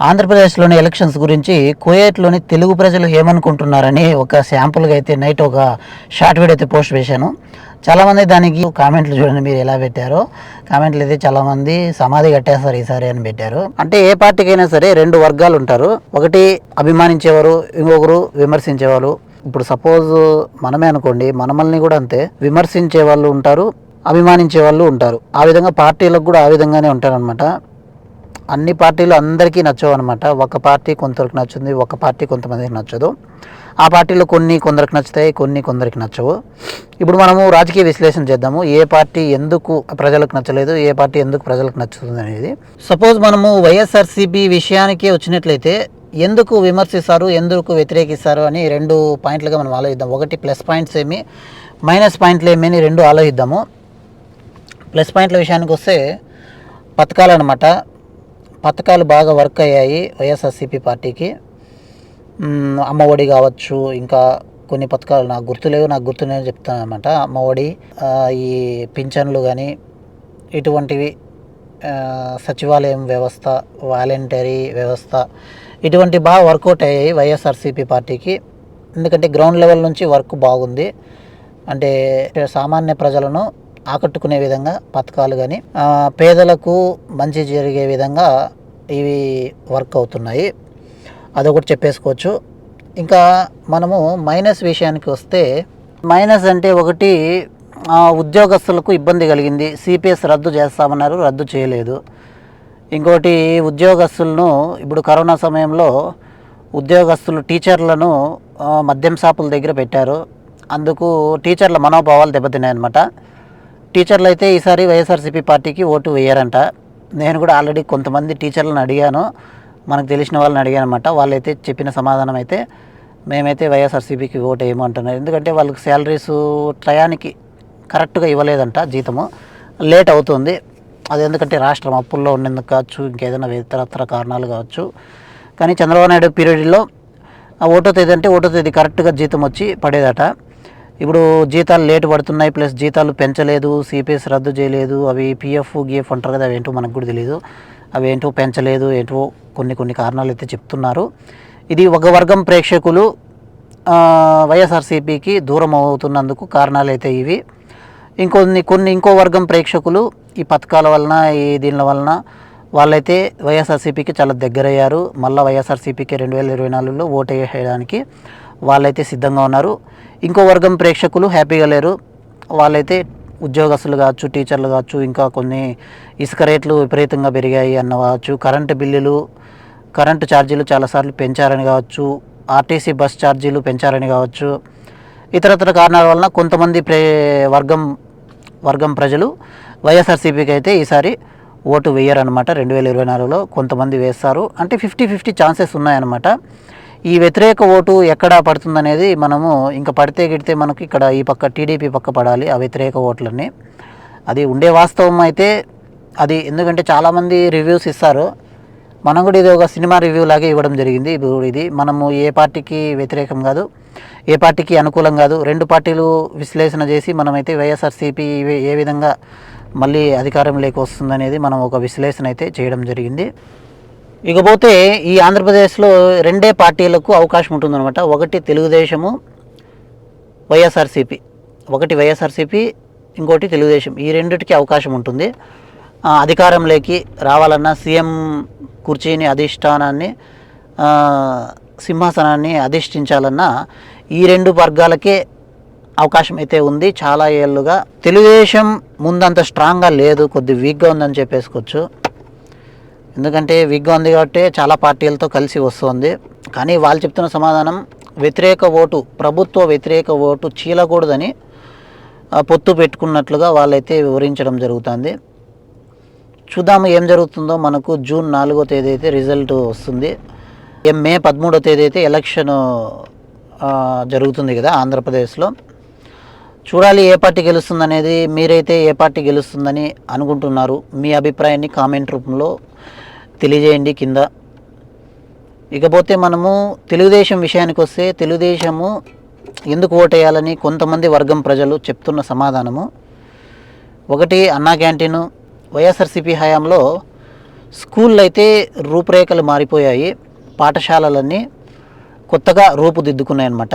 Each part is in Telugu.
ఆంధ్రప్రదేశ్లోని ఎలక్షన్స్ గురించి కుయేట్లోని తెలుగు ప్రజలు ఏమనుకుంటున్నారని ఒక శాంపుల్గా అయితే నైట్ ఒక షార్ట్ వీడియో అయితే పోస్ట్ చేశాను చాలామంది దానికి కామెంట్లు చూడండి మీరు ఎలా పెట్టారో. కామెంట్లు అయితే చాలామంది సమాధి కట్టేస్తారు ఈసారి అని పెట్టారు. అంటే ఏ పార్టీకైనా సరే రెండు వర్గాలు ఉంటారు. ఒకటి అభిమానించేవారు ఇంకొకరు విమర్శించేవారు ఇప్పుడు సపోజ్ మనమే అనుకోండి మనమల్ని కూడా అంతే విమర్శించే వాళ్ళు ఉంటారు అభిమానించే వాళ్ళు ఉంటారు. ఆ విధంగా పార్టీలకు కూడా ఆ విధంగానే ఉంటారనమాట అన్ని పార్టీలు అందరికీ నచ్చవు అనమాట ఒక పార్టీ కొంతవరకు నచ్చుతుంది ఒక పార్టీ కొంతమందికి నచ్చదు. ఆ పార్టీలో కొన్ని కొందరికి నచ్చుతాయి కొన్ని కొందరికి నచ్చవు. ఇప్పుడు మనము రాజకీయ విశ్లేషణ చేద్దాము. ఏ పార్టీ ఎందుకు ప్రజలకు నచ్చలేదు ఏ పార్టీ ఎందుకు ప్రజలకు నచ్చుతుంది అనేది. సపోజ్ మనము వైఎస్ఆర్సీపీ విషయానికే వచ్చినట్లయితే ఎందుకు విమర్శిస్తారు ఎందుకు వ్యతిరేకిస్తారు అని రెండు పాయింట్లుగా మనం ఆలోచిద్దాం. ఒకటి ప్లస్ పాయింట్స్ ఏమి మైనస్ పాయింట్లు ఏమి అని రెండు ఆలోచిద్దాము. ప్లస్ పాయింట్ల విషయానికి వస్తే పథకాలు అనమాట పథకాలు బాగా వర్క్ అయ్యాయి వైఎస్ఆర్సీపీ పార్టీకి. అమ్మ ఒడి కావచ్చు ఇంకా కొన్ని పథకాలు నాకు గుర్తులేవు నాకు గుర్తులేవు చెప్తాను అనమాట అమ్మ ఒడి ఈ పింఛన్లు కానీ ఇటువంటివి సచివాలయం వ్యవస్థ వాలంటరీ వ్యవస్థ ఇటువంటి బాగా వర్కౌట్ అయ్యాయి వైఎస్ఆర్సీపీ పార్టీకి. ఎందుకంటే గ్రౌండ్ లెవెల్ నుంచి వర్క్ బాగుంది. అంటే సామాన్య ప్రజలను ఆకట్టుకునే విధంగా పథకాలు కానీ పేదలకు మంచి జరిగే విధంగా ఇవి వర్క్ అవుతున్నాయి. అదొకటి చెప్పేసుకోవచ్చు. ఇంకా మనము మైనస్ విషయానికి వస్తే మైనస్ అంటే ఒకటి ఉద్యోగస్తులకు ఇబ్బంది కలిగింది. సిపిఎస్ రద్దు చేస్తామన్నారు రద్దు చేయలేదు. ఇంకోటి ఉద్యోగస్తులను ఇప్పుడు కరోనా సమయంలో ఉద్యోగస్తులు టీచర్లను మద్యం షాపుల దగ్గర పెట్టారు. అందుకు టీచర్ల మనోభావాలు దెబ్బతిన్నాయన్నమాట. టీచర్లు అయితే ఈసారి వైఎస్ఆర్సీపీ పార్టీకి ఓటు వేయరంట. నేను కూడా ఆల్రెడీ కొంతమంది టీచర్లను అడిగాను. మనకు తెలిసిన వాళ్ళని అడిగాను అనమాట వాళ్ళైతే చెప్పిన సమాధానం అయితే మేమైతే వైఎస్ఆర్సీపీకి ఓటు వేయమంటున్నారు ఎందుకంటే వాళ్ళకి శాలరీస్ టయానికి కరెక్ట్గా ఇవ్వలేదంట జీతము. లేట్ అవుతుంది. అది ఎందుకంటే రాష్ట్రం అప్పుల్లో ఉన్నందుకు కావచ్చు ఇంకేదైనా ఇతరత్ర కారణాలు కావచ్చు. కానీ చంద్రబాబు నాయుడు పీరియడ్లో ఆ ఓటో తేదీ అంటే ఓటో తేదీ కరెక్ట్గా జీతం వచ్చి పడేదట. ఇప్పుడు జీతాలు లేటు పడుతున్నాయి ప్లస్ జీతాలు పెంచలేదు సిపిఎస్ రద్దు చేయలేదు అవి పిఎఫ్ గిఎఫ్ అంటారు కదా అవి ఏంటో మనకు కూడా తెలియదు అవి ఏంటో పెంచలేదు ఏంటో కొన్ని కొన్ని కారణాలు అయితే చెప్తున్నారు. ఇది ఒక వర్గం ప్రేక్షకులు వైఎస్ఆర్సీపీకి దూరం అవుతున్నందుకు కారణాలు అయితే ఇవి. ఇంకొన్ని కొన్ని ఇంకో వర్గం ప్రేక్షకులు ఈ పథకాల వలన ఈ దీనిల వలన వాళ్ళైతే వైఎస్ఆర్సీపీకి చాలా దగ్గరయ్యారు. మళ్ళీ వైఎస్ఆర్సీపీకి రెండు వేల ఇరవై నాలుగులో ఓటు వేయడానికి వాళ్ళైతే సిద్ధంగా ఉన్నారు. ఇంకో వర్గం ప్రేక్షకులు హ్యాపీగా లేరు. వాళ్ళైతే ఉద్యోగస్తులు కావచ్చు టీచర్లు కావచ్చు ఇంకా కొన్ని ఇసుక రేట్లు విపరీతంగా పెరిగాయి అన్న కావచ్చు. కరెంటు బిల్లులు కరెంటు ఛార్జీలు చాలాసార్లు పెంచారని కావచ్చు. ఆర్టీసీ బస్ ఛార్జీలు పెంచారని కావచ్చు. ఇతరతర కారణాల వలన కొంతమంది ప్రే వర్గం వర్గం ప్రజలు వైఎస్ఆర్సీపీకి అయితే ఈసారి ఓటు వేయరనమాట రెండు వేల ఇరవై నాలుగులో కొంతమంది వేస్తారు. అంటే ఫిఫ్టీ ఫిఫ్టీ ఛాన్సెస్ ఉన్నాయన్నమాట. ఈ వ్యతిరేక ఓటు ఎక్కడ పడుతుందనేది మనము ఇంకా పడితే గిడితే మనకి ఇక్కడ ఈ పక్క టీడీపీ పక్క పడాలి ఆ వ్యతిరేక ఓట్లన్నీ. అది ఉండే వాస్తవం అయితే అది ఎందుకంటే చాలామంది రివ్యూస్ ఇస్తారు. మనం కూడా ఇది ఒక సినిమా రివ్యూ లాగే ఇవ్వడం జరిగింది ఇప్పుడు ఇది. మనము ఏ పార్టీకి వ్యతిరేకం కాదు ఏ పార్టీకి అనుకూలం కాదు రెండు పార్టీలు విశ్లేషణ చేసి మనమైతే వైఎస్ఆర్సీపీ ఇవి- ఏ విధంగా మళ్ళీ అధికారం లేక వస్తుందనేది మనం ఒక విశ్లేషణ అయితే చేయడం జరిగింది. ఇకపోతే ఈ ఆంధ్రప్రదేశ్లో రెండే పార్టీలకు అవకాశం ఉంటుందన్నమాట. ఒకటి తెలుగుదేశము వైఎస్ఆర్సీపీ. ఒకటి వైఎస్ఆర్సీపీ ఇంకోటి తెలుగుదేశం. ఈ రెండిటికి అవకాశం ఉంటుంది. అధికారంలోకి రావాలన్నా సీఎం కుర్చీని అధిష్టానాన్ని సింహాసనాన్ని అధిష్ఠించాలన్నా ఈ రెండు వర్గాలకే అవకాశం అయితే ఉంది. చాలా ఏళ్ళుగా తెలుగుదేశం ముందంత స్ట్రాంగ్గా లేదు. కొద్ది వీక్గా ఉందని చెప్పేసుకోవచ్చు. ఎందుకంటే విగ్ ఉంది కాబట్టి చాలా పార్టీలతో కలిసి వస్తుంది. కానీ వాళ్ళు చెప్తున్న సమాధానం వ్యతిరేక ఓటు ప్రభుత్వ వ్యతిరేక ఓటు చీలకూడదని పొత్తు పెట్టుకున్నట్లుగా వాళ్ళైతే వివరించడం జరుగుతుంది. చూద్దాము ఏం జరుగుతుందో. మనకు జూన్ నాలుగో తేదీ అయితే రిజల్ట్ వస్తుంది. మే పదమూడో తేదీ అయితే ఎలక్షన్ జరుగుతుంది కదా ఆంధ్రప్రదేశ్లో. చూడాలి ఏ పార్టీ గెలుస్తుంది అనేది మీరైతే ఏ పార్టీ గెలుస్తుందని అనుకుంటున్నారు. మీ అభిప్రాయాన్ని కామెంట్ రూపంలో తెలియజేయండి కింద. ఇకపోతే మనము తెలుగుదేశం విషయానికి వస్తే తెలుగుదేశము ఎందుకు ఓటేయాలని కొంతమంది వర్గం ప్రజలు చెప్తున్న సమాధానము. ఒకటి అన్నా క్యాంటీను వైఎస్ఆర్సీపీ హయాంలో స్కూళ్ళు అయితే రూపురేఖలు మారిపోయాయి పాఠశాలలన్నీ కొత్తగా రూపుదిద్దుకున్నాయి అన్నమాట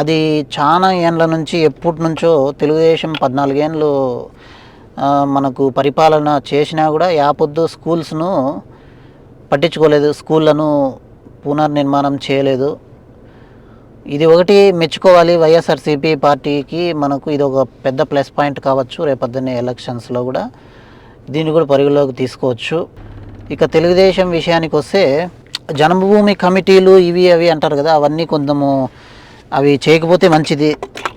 అది చాలా ఏండ్ల నుంచి ఎప్పటి నుంచో తెలుగుదేశం పద్నాలుగేండ్లు మనకు పరిపాలన చేసినా కూడా యాపొద్దు స్కూల్స్ను పట్టించుకోలేదు స్కూళ్ళను పునర్నిర్మాణం చేయలేదు. ఇది ఒకటి మెచ్చుకోవాలి వైఎస్ఆర్సీపీ పార్టీకి మనకు ఇది ఒక పెద్ద ప్లస్ పాయింట్ కావచ్చు రేపొద్దున్నే ఎలక్షన్స్లో కూడా దీన్ని కూడా పరిగణలోకి తీసుకోవచ్చు. ఇక తెలుగుదేశం విషయానికి వస్తే జన్మభూమి కమిటీలు ఇవి అవి అంటారు కదా అవన్నీ కొంచెము అవి చేయకపోతే మంచిది.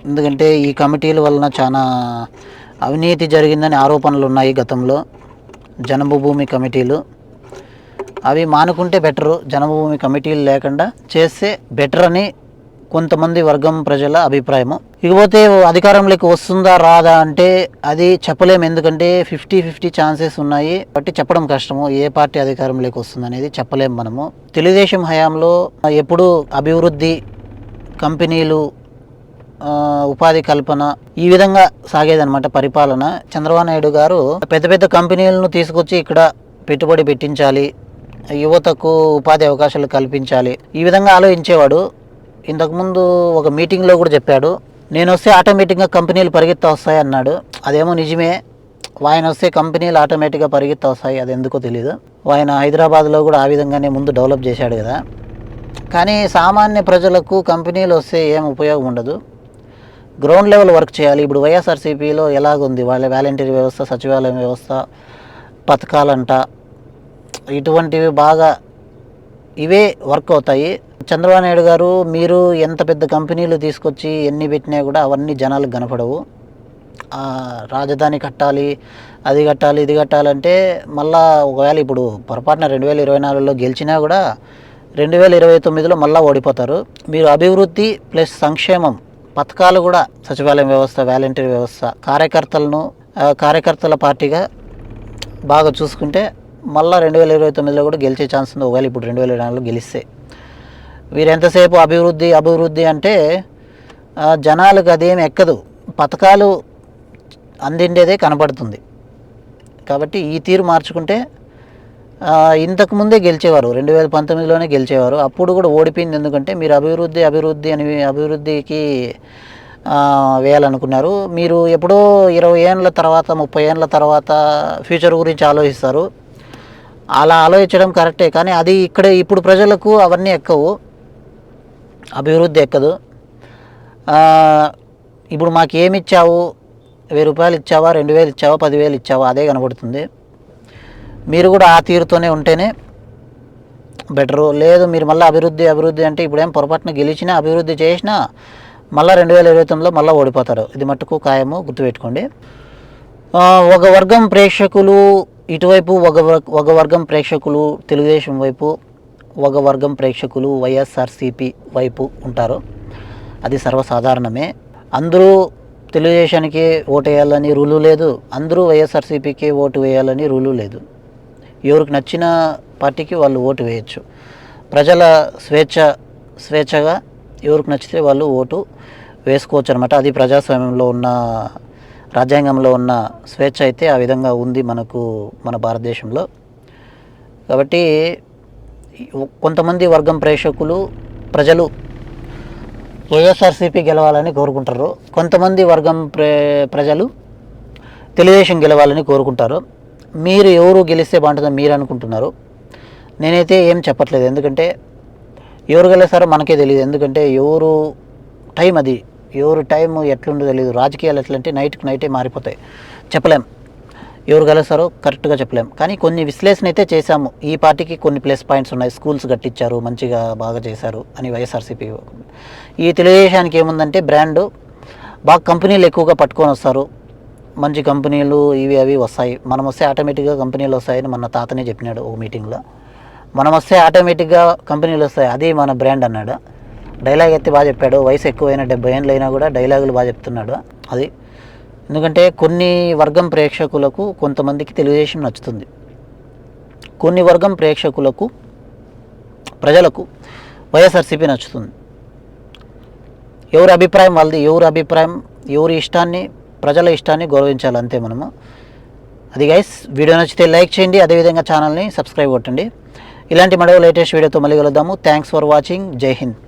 ఎందుకంటే ఈ కమిటీల వలన చాలా అవినీతి జరిగిందని ఆరోపణలు ఉన్నాయి గతంలో జన్మభూమి కమిటీలు. అవి మానుకుంటే బెటరు. జన్మభూమి కమిటీలు లేకుండా చేస్తే బెటర్ అని కొంతమంది వర్గం ప్రజల అభిప్రాయము. ఇకపోతే అధికారంలోకి వస్తుందా రాదా అంటే అది చెప్పలేము. ఎందుకంటే ఫిఫ్టీ ఫిఫ్టీ ఛాన్సెస్ ఉన్నాయి. బట్టి చెప్పడం కష్టము. ఏ పార్టీ అధికారంలోకి వస్తుంది అనేది చెప్పలేము మనము. తెలుగుదేశం హయాంలో ఎప్పుడు అభివృద్ధి కంపెనీలు ఉపాధి కల్పన ఈ విధంగా సాగేదన్నమాట పరిపాలన. చంద్రబాబు నాయుడు గారు పెద్ద పెద్ద కంపెనీలను తీసుకొచ్చి ఇక్కడ పెట్టుబడి పెట్టించాలి. యువతకు ఉపాధి అవకాశాలు కల్పించాలి. ఈ విధంగా ఆలోచించేవాడు ఇంతకుముందు ఒక మీటింగ్లో కూడా చెప్పాడు నేను వస్తే ఆటోమేటిక్గా కంపెనీలు పరిగెత్తా వస్తాయి అన్నాడు. అదేమో నిజమే. ఆయన వస్తే కంపెనీలు ఆటోమేటిక్గా పరిగెత్తా వస్తాయి అది ఎందుకో తెలియదు ఆయన హైదరాబాద్లో కూడా ఆ విధంగానే ముందు డెవలప్ చేశాడు కదా. కానీ సామాన్య ప్రజలకు కంపెనీలు వస్తే ఏం ఉపయోగం ఉండదు. గ్రౌండ్ లెవెల్ వర్క్ చేయాలి. ఇప్పుడు వైఎస్ఆర్సీపీలో ఎలాగుంది? వాళ్ళ వాలంటీర్ వ్యవస్థ సచివాలయం వ్యవస్థ పథకాలంట. ఇటువంటివి బాగా ఇవే వర్క్ అవుతాయి. చంద్రబాబు నాయుడు గారు మీరు ఎంత పెద్ద కంపెనీలు తీసుకొచ్చి ఎన్ని పెట్టినా కూడా అవన్నీ జనాలకు కనపడవు. రాజధాని కట్టాలి అది కట్టాలి ఇది కట్టాలంటే మళ్ళా ఒకవేళ ఇప్పుడు పొరపాటున రెండు వేల ఇరవై నాలుగులో గెలిచినా కూడా రెండు వేల ఇరవై తొమ్మిదిలో మళ్ళీ ఓడిపోతారు. మీరు అభివృద్ధి ప్లస్ సంక్షేమం పథకాలు కూడా సచివాలయం వ్యవస్థ వాలంటీర్ వ్యవస్థ కార్యకర్తలను కార్యకర్తల పార్టీగా బాగా చూసుకుంటే మళ్ళీ రెండు వేల ఇరవై తొమ్మిదిలో కూడా గెలిచే ఛాన్స్ ఉంది. ఒకవేళ ఇప్పుడు రెండు వేల ఇరవై నాలుగులో గెలిస్తే. వీరు ఎంతసేపు అభివృద్ధి అభివృద్ధి అంటే జనాలకు అదేం ఎక్కదు. పథకాలు అందిండేదే కనపడుతుంది. కాబట్టి ఈ తీరు మార్చుకుంటే ఇంతకుముందే ఇంతకు ముందే గెలిచేవారు రెండు వేల పంతొమ్మిదిలోనే గెలిచేవారు. అప్పుడు కూడా ఓడిపోయింది ఎందుకంటే మీరు అభివృద్ధి అభివృద్ధి అని అభివృద్ధికి వేయాలనుకున్నారు. మీరు ఎప్పుడో ఇరవై ఏళ్ళ తర్వాత ముప్పై ఏళ్ళ తర్వాత ఫ్యూచర్ గురించి ఆలోచిస్తారు. అలా ఆలోచించడం కరెక్టే కానీ అది ఇక్కడ ఇప్పుడు ప్రజలకు అవన్నీ ఎక్కవు. అభివృద్ధి ఎక్కదు. ఇప్పుడు మాకు ఏమి ఇచ్చావు వెయ్యి రూపాయలు ఇచ్చావా? రెండు వేలు ఇచ్చావా? పదివేలు ఇచ్చావా? అదే కనబడుతుంది. మీరు కూడా ఆ తీరుతోనే ఉంటేనే బెటరు. లేదు మీరు మళ్ళీ అభివృద్ధి అభివృద్ధి అంటే ఇప్పుడేం పొరపాటున గెలిచినా అభివృద్ధి చేసినా మళ్ళీ రెండు వేల ఇరవై తొమ్మిదిలో మళ్ళీ ఓడిపోతారు. ఇది మట్టుకు ఖాయము గుర్తుపెట్టుకోండి. ఒక వర్గం ప్రేక్షకులు ఇటువైపు ఒక ఒక వర్గం ప్రేక్షకులు తెలుగుదేశం వైపు ఒక వర్గం ప్రేక్షకులు వైఎస్ఆర్సిపి వైపు ఉంటారు. అది సర్వసాధారణమే. అందరూ తెలుగుదేశానికి ఓటు వేయాలని రూలు లేదు. అందరూ వైఎస్ఆర్సీపీకి ఓటు వేయాలని రూలు లేదు. ఎవరికి నచ్చిన పార్టీకి వాళ్ళు ఓటు వేయచ్చు. ప్రజల స్వేచ్ఛ స్వేచ్ఛగా ఎవరికి నచ్చితే వాళ్ళు ఓటు వేసుకోవచ్చు అనమాట అది ప్రజాస్వామ్యంలో ఉన్న రాజ్యాంగంలో ఉన్న స్వేచ్ఛ అయితే ఆ విధంగా ఉంది మనకు మన భారతదేశంలో. కాబట్టి కొంతమంది వర్గం ప్రేక్షకులు ప్రజలు వైఎస్ఆర్సీపీ గెలవాలని కోరుకుంటారు. కొంతమంది వర్గం ప్రే ప్రజలు తెలుగుదేశం గెలవాలని కోరుకుంటారు. మీరు ఎవరు గెలిస్తే బాగుంటుందని మీరు అనుకుంటున్నారు. నేనైతే ఏం చెప్పట్లేదు. ఎందుకంటే ఎవరు గెలుస్తారో మనకే తెలియదు. ఎందుకంటే ఎవరు టైం అది ఎవరు టైం ఎట్లుండో తెలియదు రాజకీయాలు ఎట్లంటే నైట్కి నైటే మారిపోతాయి. చెప్పలేం. ఎవరు కలుస్తారో కరెక్ట్గా చెప్పలేం. కానీ కొన్ని విశ్లేషణ అయితే చేశాము. ఈ పార్టీకి కొన్ని ప్లస్ పాయింట్స్ ఉన్నాయి. స్కూల్స్ కట్టించారు మంచిగా బాగా చేశారు అని వైఎస్ఆర్సీపీ ఈ తెలుగుదేశానికి ఏముందంటే బ్రాండ్. బాగా కంపెనీలు ఎక్కువగా పట్టుకొని వస్తారు. మంచి కంపెనీలు ఇవి అవి వస్తాయి. మనం వస్తే ఆటోమేటిక్గా కంపెనీలు వస్తాయని మన తాతనే చెప్పినాడు ఓ మీటింగ్లో. మనం వస్తే ఆటోమేటిక్గా కంపెనీలు వస్తాయి. అది మన బ్రాండ్ అన్నాడు. డైలాగ్ ఎత్తి బాగా చెప్పాడు. వయసు ఎక్కువైనా డెబ్బై ఏళ్ళు అయినా కూడా డైలాగులు బాగా చెప్తున్నాడు అది. ఎందుకంటే కొన్ని వర్గం ప్రేక్షకులకు కొంతమందికి తెలుగుదేశం నచ్చుతుంది. కొన్ని వర్గం ప్రేక్షకులకు ప్రజలకు వైఎస్ఆర్సీపీ నచ్చుతుంది. ఎవరి అభిప్రాయం వాళ్ళది. ఎవరి అభిప్రాయం ఎవరి ఇష్టాన్ని ప్రజల ఇష్టాన్ని గౌరవించాలి అంతే మనము. అది గైస్ వీడియో నచ్చితే లైక్ చేయండి. అదేవిధంగా ఛానల్ని సబ్స్క్రైబ్ కొట్టండి. ఇలాంటి మరో లేటెస్ట్ వీడియోతో మళ్ళీ కలుద్దాము. థ్యాంక్స్ ఫర్ వాచింగ్ జై హింద్